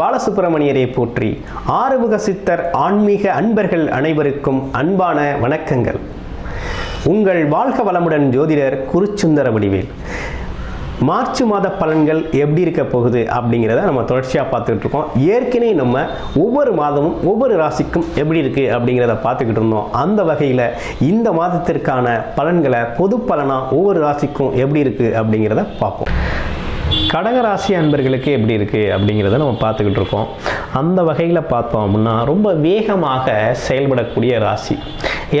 பாலசுப்பிரமணியரை போற்றி. ஆறுமுக சித்தர் ஆன்மீக அன்பர்கள் அனைவருக்கும் அன்பான வணக்கங்கள். உங்கள் வாழ்க வளமுடன் ஜோதிடர் குருச்சுந்தர வடிவேல். மார்ச் மாத பலன்கள் எப்படி இருக்க போகுது அப்படிங்கிறத நம்ம தொடர்ச்சியாக பார்த்துக்கிட்டு இருக்கோம். ஏற்கனவே நம்ம ஒவ்வொரு மாதமும் ஒவ்வொரு ராசிக்கும் எப்படி இருக்குது அப்படிங்கிறத பார்த்துக்கிட்டு இருந்தோம். அந்த வகையில் இந்த மாதத்திற்கான பலன்களை பொது பலனாக ஒவ்வொரு ராசிக்கும் எப்படி இருக்குது அப்படிங்கிறத பார்ப்போம். கடகராசி அன்பர்களுக்கு எப்படி இருக்குது அப்படிங்கிறத நம்ம பார்த்துக்கிட்டு இருக்கோம். அந்த வகையில் பார்த்தோம் அப்படின்னா ரொம்ப வேகமாக செயல்படக்கூடிய ராசி.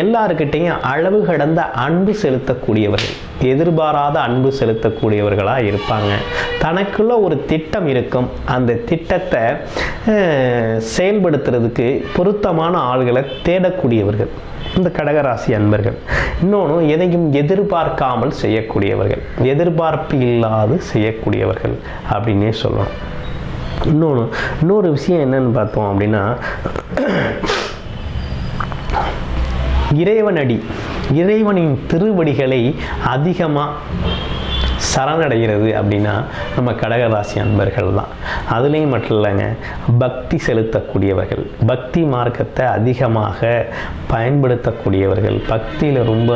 எல்லாருக்கிட்டையும் அளவு கடந்த அன்பு செலுத்தக்கூடியவர்கள் எதிர்பாராத அன்பு செலுத்தக்கூடியவர்களாக இருப்பாங்க. தனக்குள்ள ஒரு திட்டம் இருக்கும். அந்த திட்டத்தை செயல்படுத்துறதுக்கு பொருத்தமான ஆள்களை தேடக்கூடியவர்கள். இந்த கடகராசி அன்பர்கள். இன்னொன்று எதையும் எதிர்பார்க்காமல் செய்யக்கூடியவர்கள். எதிர்பார்ப்பு இல்லாது செய்யக்கூடியவர்கள் அப்படின்னே சொல்லணும். இன்னொன்று இன்னொரு விஷயம் என்னன்னு பார்த்தோம் அப்படின்னா இறைவனடி. இறைவனின் திருவடிகளை அதிகமாக சரணடைகிறது அப்படின்னா நம்ம கடகராசி அன்பர்கள் தான். அதுலேயும் மட்டும் இல்லைங்க பக்தி செலுத்தக்கூடியவர்கள் பக்தி மார்க்கத்தை அதிகமாக பயன்படுத்தக்கூடியவர்கள் பக்தியில் ரொம்ப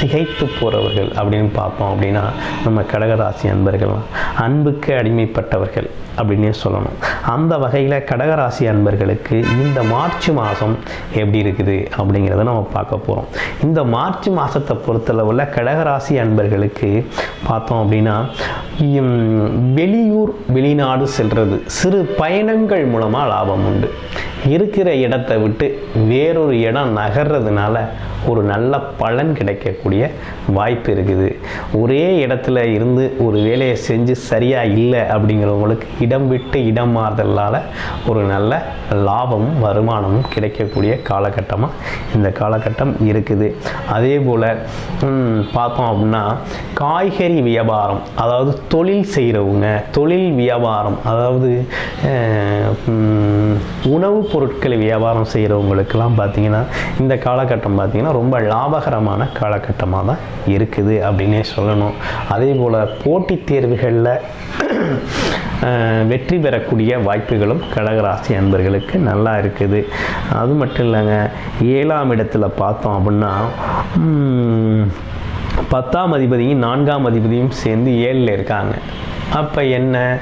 திகைத்து போகிறவர்கள் அப்படின்னு பார்த்தோம் அப்படின்னா நம்ம கடகராசி அன்பர்கள் தான். அன்புக்கு அடிமைப்பட்டவர்கள் அப்படின்னே சொல்லணும். அந்த வகையில் கடகராசி அன்பர்களுக்கு இந்த மார்ச் மாதம் எப்படி இருக்குது அப்படிங்கிறத நம்ம பார்க்க போகிறோம் இந்த மார்ச் மாதத்தை பொறுத்தளவில் கடகராசி அன்பர்களுக்கு பார்த்தோம் அப்படின்னு அப்படின்னா வெளியூர் வெளிநாடு செல்வது சிறு பயணங்கள் மூலமாக லாபம் உண்டு. இருக்கிற இடத்தை விட்டு வேறொரு இடம் நகர்றதுனால ஒரு நல்ல பலன் கிடைக்கக்கூடிய வாய்ப்பு இருக்குது. ஒரே இடத்துல இருந்து ஒரு வேலையை செஞ்சு சரியாக இல்லை அப்படிங்கிறவங்களுக்கு இடம் விட்டு இடம் மாறுதலால் ஒரு நல்ல லாபமும் வருமானமும் கிடைக்கக்கூடிய காலகட்டமாக இந்த காலகட்டம் இருக்குது. அதே போல் பார்த்தோம் அப்படின்னா காய்கறி வியாபாரம் அதாவது தொழில் செய்கிறவங்க தொழில் வியாபாரம் அதாவது உணவு பொருட்கள் வியாபாரம் செய்கிறவங்களுக்கெல்லாம் பார்த்தீங்கன்னா இந்த காலகட்டம் பார்த்திங்கன்னா ரொம்ப லாபகரமான காலகட்டமாக தான் இருக்குது அப்படின்னே சொல்லணும். அதே போல் போட்டித் தேர்வுகளில் வெற்றி பெறக்கூடிய வாய்ப்புகளும் கடகராசி அன்பர்களுக்கு நல்லா இருக்குது. அது மட்டும் இல்லைங்க ஏழாம் இடத்துல பார்த்தோம் அப்படின்னா பத்தாம் அதிபதியும் நான்காம் அதிபதியும் சேர்ந்து ஏழில் இருக்காங்க. அப்போ என்ன?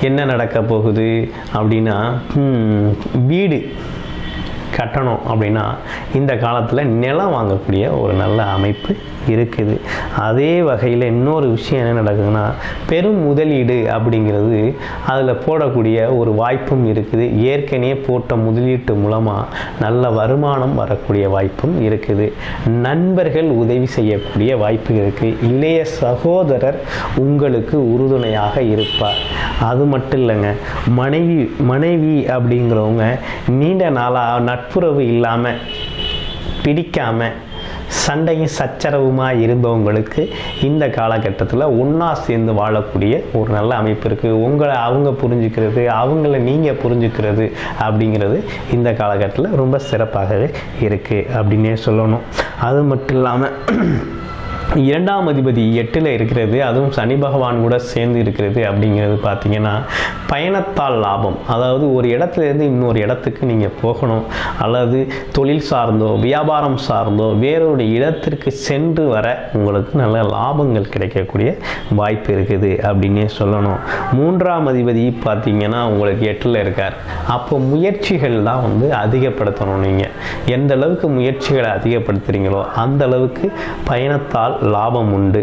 என்ன நடக்க போகுது? அப்படின்னா வீடு. கட்டணும் அப்படின்னா இந்த காலத்தில் நிலம் வாங்கக்கூடிய ஒரு நல்ல அமைப்பு இருக்குது. அதே வகையில் இன்னொரு விஷயம் என்ன நடக்குதுன்னா பெரும் முதலீடு அப்படிங்கிறது அதில் போடக்கூடிய ஒரு வாய்ப்பும் இருக்குது. ஏற்கனவே போட்ட முதலீட்டு மூலமாக நல்ல வருமானம் வரக்கூடிய வாய்ப்பும் இருக்குது. நண்பர்கள் உதவி செய்யக்கூடிய வாய்ப்பு இருக்குது இளைய சகோதரர் உங்களுக்கு உறுதுணையாக இருப்பார். அது மட்டும் இல்லைங்க மனைவி மனைவி அப்படிங்கிறவங்க நீண்ட நாளாக நட்புறவு இல்லாமல் பிடிக்காமல் சண்டையும் சச்சரவுமாக இருந்தவங்களுக்கு இந்த காலகட்டத்தில் ஒன்றா சேர்ந்து வாழக்கூடிய ஒரு நல்ல அமைப்பு இருக்குது உங்களை அவங்க புரிஞ்சுக்கிறது அவங்கள நீங்கள் புரிஞ்சுக்கிறது அப்படிங்கிறது இந்த காலகட்டத்தில் ரொம்ப சிறப்பாகவே இருக்குது அப்படின்னே சொல்லணும். அது மட்டும் இல்லாமல் இரண்டாம் அதிபதி எட்டில் இருக்கிறது அதுவும் சனி பகவான் கூட சேர்ந்து இருக்கிறது அப்படிங்கிறது பார்த்திங்கன்னா பயணத்தால் லாபம். அதாவது ஒரு இடத்துல இருந்து இன்னொரு இடத்துக்கு நீங்கள் போகணும். அல்லது தொழில் சார்ந்தோ வியாபாரம் சார்ந்தோ வேறொரு இடத்திற்கு சென்று வர உங்களுக்கு நல்ல லாபங்கள் கிடைக்கக்கூடிய வாய்ப்பு இருக்குது அப்படின்னே சொல்லணும். மூன்றாம் அதிபதி பார்த்திங்கன்னா உங்களுக்கு எட்டில் இருக்கார். அப்போ முயற்சிகள் தான் வந்து அதிகப்படுத்தணும் நீங்கள் எந்த அளவுக்கு முயற்சிகளை அதிகப்படுத்துகிறீங்களோ அந்த அளவுக்கு பயணத்தால் லாபம் உண்டு.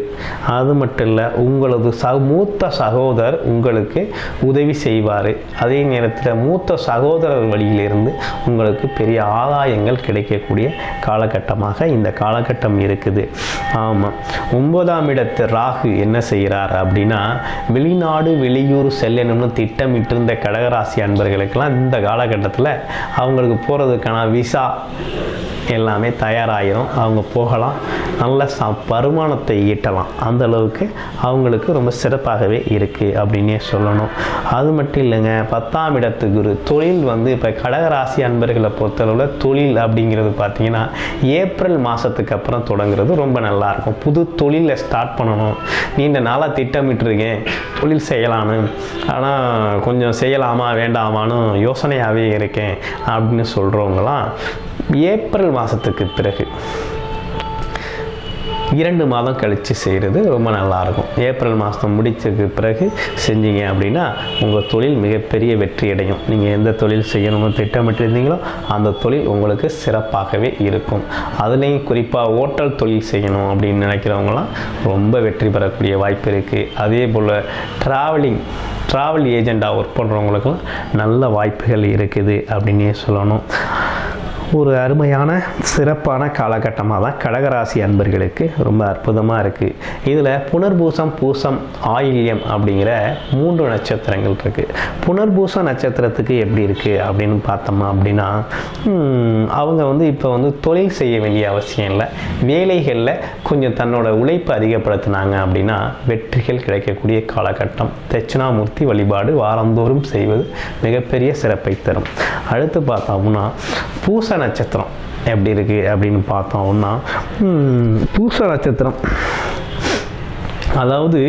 அது மட்டும் இல்லை உங்களது ச மூத்த சகோதரர் உங்களுக்கு உதவி செய்வார். அதே நேரத்தில் மூத்த சகோதரர் வழியிலிருந்து உங்களுக்கு பெரிய ஆதாயங்கள் கிடைக்கக்கூடிய காலகட்டமாக இந்த காலகட்டம் இருக்குது. ஆமாம் ஒன்பதாம் இடத்து ராகு என்ன செய்கிறார் அப்படின்னா வெளிநாடு வெளியூர் செல்லணும்னு திட்டமிட்டிருந்த கடகராசி அன்பர்களுக்கெல்லாம் இந்த காலகட்டத்தில் அவங்களுக்கு போகிறதுக்கான விசா எல்லாமே தயாராகிரும் அவங்க போகலாம். நல்ல ச வருமானத்தை ஈட்டலாம். அந்த அளவுக்கு அவங்களுக்கு ரொம்ப சிறப்பாகவே இருக்குது அப்படின்னே சொல்லணும். அது மட்டும் இல்லைங்க பத்தாம் இடத்து குரு தொழில் வந்து இப்போ கடகராசி அன்பர்களை பொறுத்தளவில் தொழில் அப்படிங்கிறது பார்த்தீங்கன்னா ஏப்ரல் மாதத்துக்கு அப்புறம் தொடங்குறது ரொம்ப நல்லாயிருக்கும். புது தொழிலை ஸ்டார்ட் பண்ணணும். நீண்ட நாளாக திட்டமிட்டிருக்கேன் தொழில் செய்யலான்னு. ஆனால் கொஞ்சம் செய்யலாமா வேண்டாமான்னு யோசனையாகவே இருக்கேன் அப்படின்னு சொல்கிறவங்களாம் ஏப்ரல் மாதத்துக்கு பிறகு. இரண்டு மாதம் கழித்து செய்கிறது ரொம்ப நல்லாயிருக்கும். ஏப்ரல் மாதம் முடித்ததுக்கு பிறகு செஞ்சீங்க அப்படின்னா உங்கள் தொழில் மிகப்பெரிய வெற்றி அடையும். நீங்கள் எந்த தொழில் செய்யணும்னு திட்டமிட்டிருந்தீங்களோ அந்த தொழில் உங்களுக்கு சிறப்பாகவே இருக்கும். அதுலேயும் குறிப்பாக ஓட்டல் தொழில் செய்யணும் அப்படின்னு நினைக்கிறவங்களாம் ரொம்ப வெற்றி பெறக்கூடிய வாய்ப்பு இருக்குது அதே போல் ட்ராவலிங் ட்ராவல் ஏஜெண்டாக ஒர்க் பண்ணுறவங்களுக்கெல்லாம் நல்ல வாய்ப்புகள் இருக்குது அப்படின்னே சொல்லணும். ஒரு அருமையான சிறப்பான காலகட்டமாக தான் கடகராசி அன்பர்களுக்கு ரொம்ப அற்புதமாக இருக்குது இதில் புனர்பூசம் பூசம் ஆயில்யம் அப்படிங்கிற மூன்று நட்சத்திரங்கள் இருக்குது புனர்பூச நட்சத்திரத்துக்கு எப்படி இருக்குது அப்படின்னு பார்த்தோம்னா அப்படின்னா அவங்க வந்து இப்போ வந்து தொழில் செய்ய வேண்டிய அவசியம் இல்லை. வேலைகளில் கொஞ்சம் தன்னோட உழைப்பை அதிகப்படுத்தினாங்க அப்படின்னா வெற்றிகள் கிடைக்கக்கூடிய காலகட்டம். தட்சிணாமூர்த்தி வழிபாடு வாரந்தோறும் செய்வது மிகப்பெரிய சிறப்பை தரும். அடுத்து பார்த்தோம்னா பூச நட்சத்திரம். எப்படி இருக்குது அப்படின்னு பார்த்தோம்னா பூச நட்சத்திரம். அதாவது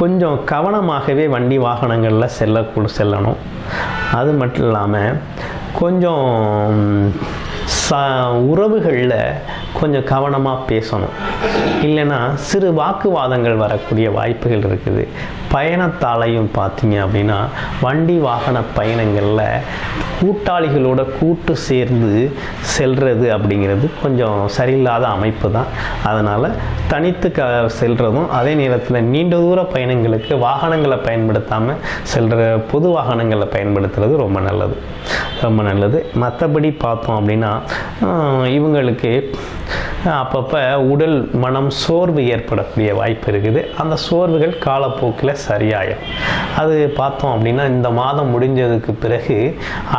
கொஞ்சம் கவனமாகவே வண்டி வாகனங்களில் செல்ல செல்லணும். அது மட்டும் இல்லாமல் கொஞ்சம் ச உறவுகளில் கொஞ்சம் கவனமாக பேசணும். இல்லைன்னா சிறு வாக்குவாதங்கள் வரக்கூடிய வாய்ப்புகள் இருக்குது. பயணத்தாலையும் பார்த்தீங்க அப்படின்னா வண்டி வாகன பயணங்களில் கூட்டாளிகளோட கூட்டு சேர்ந்து செல்வது அப்படிங்கிறது கொஞ்சம் சரியில்லாத அமைப்பு தான். அதனால் தனித்து க செல்றதும் அதே நேரத்தில் நீண்ட தூர பயணங்களுக்கு வாகனங்களை பயன்படுத்தாமல் செல்கிற பொது வாகனங்களை பயன்படுத்துறது ரொம்ப நல்லது. ரொம்ப நல்லது. மற்றபடி பார்த்தோம் அப்படின்னா இவங்களுக்கு அப்பப்போ உடல் மனம் சோர்வு ஏற்படக்கூடிய வாய்ப்பு இருக்குது. அந்த சோர்வுகள் காலப்போக்கில் சரியாயிடும் அது பார்த்தோம் அப்படின்னா இந்த மாதம் முடிஞ்சதுக்கு பிறகு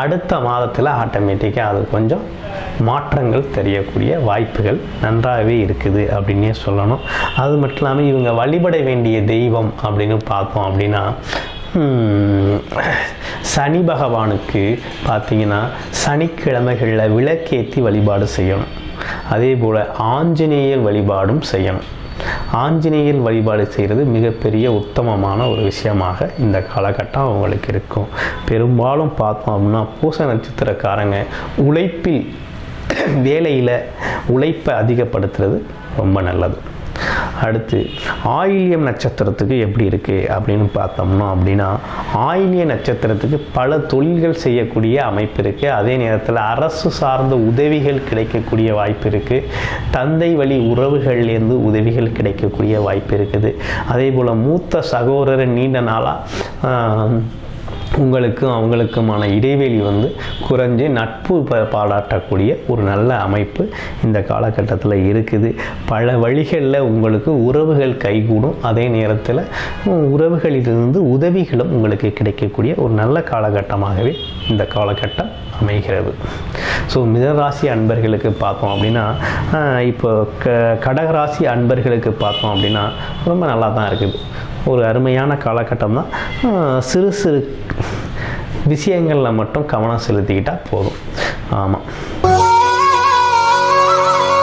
அடுத்த மாதத்தில் ஆட்டோமேட்டிக்காக அது கொஞ்சம் மாற்றங்கள் தெரியக்கூடிய வாய்ப்புகள் நன்றாகவே இருக்குது அப்படின்னே சொல்லணும். அது மட்டும் இல்லாமல் இவங்க வழிபட வேண்டிய தெய்வம் அப்படின்னு பார்த்தோம் அப்படின்னா சனி பகவானுக்கு பார்த்தீங்கன்னா சனிக்கிழமைகளில் விளக்கேற்றி வழிபாடு செய்யணும். அதே போல் ஆஞ்சநேயர் வழிபாடும் செய்யணும். ஆஞ்சநேயர் வழிபாடு செய்கிறது மிகப்பெரிய உத்தமமான ஒரு விஷயமாக இந்த காலகட்டம் அவங்களுக்கு இருக்கும். பெரும்பாலும் பார்த்தோம் அப்படின்னா பூச நட்சத்திரக்காரங்க உழைப்பில் வேலையில் உழைப்பை அதிகப்படுத்துறது ரொம்ப நல்லது. அடுத்து ஆயில்யம் நட்சத்திரத்துக்கு எப்படி இருக்குது அப்படின்னு பார்த்தோம்னா அப்படின்னா ஆயில்ய நட்சத்திரத்துக்கு பல தொழில்கள் செய்யக்கூடிய அமைப்பு இருக்குது அதே நேரத்தில் அரசு சார்ந்த உதவிகள் கிடைக்கக்கூடிய வாய்ப்பு இருக்குது தந்தை வழி உறவுகள்லேருந்து உதவிகள் கிடைக்கக்கூடிய வாய்ப்பு இருக்குது. அதே போல் மூத்த சகோதரர் நீண்ட நாளாக உங்களுக்கும் அவங்களுக்குமான இடைவெளி வந்து குறைஞ்சு நட்பு ப- பாராட்டக்கூடிய ஒரு நல்ல அமைப்பு இந்த காலகட்டத்தில் இருக்குது. பல வழிகளில் உங்களுக்கு உறவுகள் கைகூடும். அதே நேரத்தில் உறவுகளிலிருந்து உதவிகளும் உங்களுக்கு கிடைக்கக்கூடிய ஒரு நல்ல காலகட்டமாகவே இந்த காலகட்டம் அமைகிறது. ஸோ மிதராசி அன்பர்களுக்கு பார்த்தோம் அப்படின்னா இப்போ க கடகராசி அன்பர்களுக்கு பார்த்தோம் அப்படின்னா ரொம்ப நல்லா தான் இருக்குது. ஒரு அருமையான காலகட்டம் தான். சிறு சிறு விஷயங்களில் மட்டும் கவனம் செலுத்திக்கிட்டால் போதும். ஆமாம்